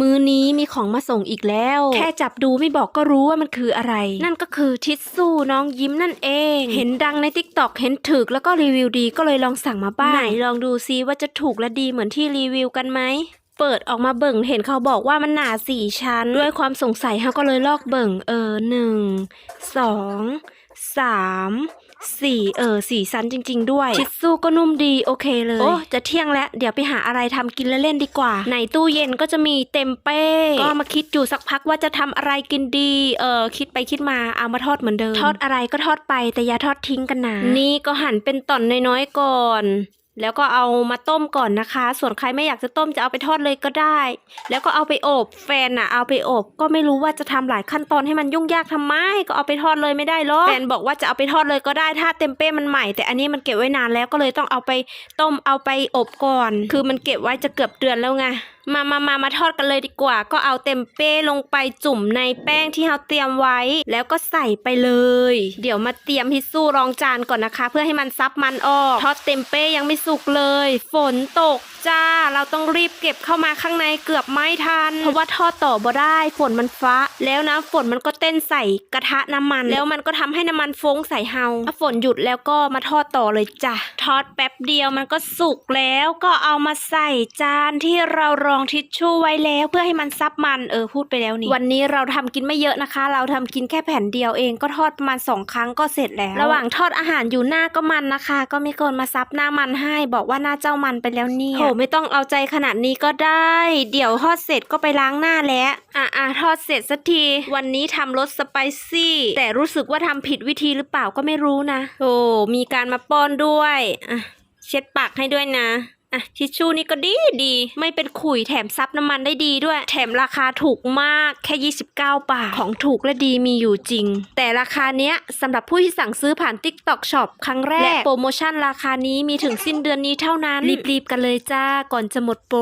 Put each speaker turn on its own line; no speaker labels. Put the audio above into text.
มือนี้มีของมาส่งอีกแล้ว แค่จับดูไม่บอกก็รู้ว่ามันคืออะไร นั่นก็คือทิชชู่น้องยิ้มนั่นเอง เห็นดังในทิกตอกเห็นถึกแล้วก็รีวิวดีก็เลยลองสั่งมาบ้างไหนลองดูซิว่าจะถูกและดีเหมือนที่รีวิวกันไหมเปิดออกมาเบิ่งเห็นเขาบอกว่ามันหนาสี่ชั้น ด้วยความสงสัยเขาก็เลยลอกเบิ่งเออหนึ่งสองสาม สี่เออสี่ชั้นจริง ๆ ด้วยชิดซูก็นุ่มดีโอเคเลย โอ้จะเที่ยงแล้วเดี๋ยวไปหาอะไรทำกินเล่นๆดีกว่า ในตู้เย็นก็จะมีเต็มเป้ ก็มาคิดอยู่สักพักว่าจะทำอะไรกินดีเออคิดไปคิดมาเอามาทอดเหมือนเดิม ทอดอะไรก็ทอดไปแต่อย่าทอดทิ้งกันนะนี่ก็หั่นเป็นตอนน้อยๆก่อน แล้วก็เอามาต้มก่อนนะคะ ส่วนใครไม่อยากจะต้มจะเอาไปทอดเลยก็ได้ แล้วก็เอาไปอบ แฟนน่ะเอาไปอบ ก็ไม่รู้ว่าจะทำหลายขั้นตอนให้มันยุ่งยากทำไม ก็เอาไปทอดเลยไม่ได้หรอกแฟนบอกว่าจะเอาไปทอดเลยก็ได้ ถ้าเต็มเป้มันใหม่ แต่อันนี้มันเก็บไว้นานแล้วก็เลยต้องเอาไปต้มเอาไปอบก่อน คือมันเก็บไว้จะเกือบเดือนแล้วไง มามามามาทอดกันเลยดีกว่า ก็เอาเต็มเป้ลงไปจุ่มในแป้งที่เราเตรียมไว้ แล้วก็ใส่ไปเลย เดี๋ยวมาเตรียมทิชชู่รองจานก่อนนะคะ เพื่อให้มันซับมันออก ทอดเต็มเป้ยังไม่สุกเลย ฝนตกจ้า เราต้องรีบเก็บเข้ามาข้างในเกือบไม่ทัน เพราะว่าทอดต่อบ่ได้ ฝนมันฟ้า แล้วนะฝนมันก็เต้นใส่กระทะน้ำมัน แล้วมันก็ทำให้น้ำมันฟงใส่เฮาถ้าฝนหยุดแล้วก็มาทอดต่อเลยจ้ะทอดแป๊บเดียวมันก็สุกแล้วก็เอามาใส่จานที่เรารองทิชชู่ไว้แล้วเพื่อให้มันซับมันเออพูดไปแล้วนี่วันนี้เราทำกินไม่เยอะนะคะ เราทำกินแค่แผ่นเดียวเองก็ทอดประมาณสองครั้งก็เสร็จแล้ว ระหว่างทอดอาหารอยู่หน้าก็มันนะคะ ก็มีคนมาซับหน้ามันให้บอกว่าหน้าเจ้ามันไปแล้วเนี่ยโหไม่ต้องเอาใจขนาดนี้ก็ได้ เดี๋ยวทอดเสร็จก็ไปล้างหน้าแล้วอะอะทอดเสร็จสักที วันนี้ทำรสสไปซี่แต่รู้สึกว่าทำผิดวิธีหรือเปล่าก็ไม่รู้นะโอ้มีการมาป้อนด้วยอะเช็ดปากให้ด้วยนะ อะทิชชู่นี่ก็ดีดี ไม่เป็นขุยแถมซับน้ำมันได้ดีด้วย แถมราคาถูกมากแค่ 29 บาท ของถูกและดีมีอยู่จริง แต่ราคาเนี้ยสำหรับผู้ที่สั่งซื้อผ่าน TikTok Shop ครั้งแรก และโปรโมชั่นราคานี้มีถึงสิ้นเดือนนี้เท่านั้น รีบๆกันเลยจ้าก่อนจะหมดโปร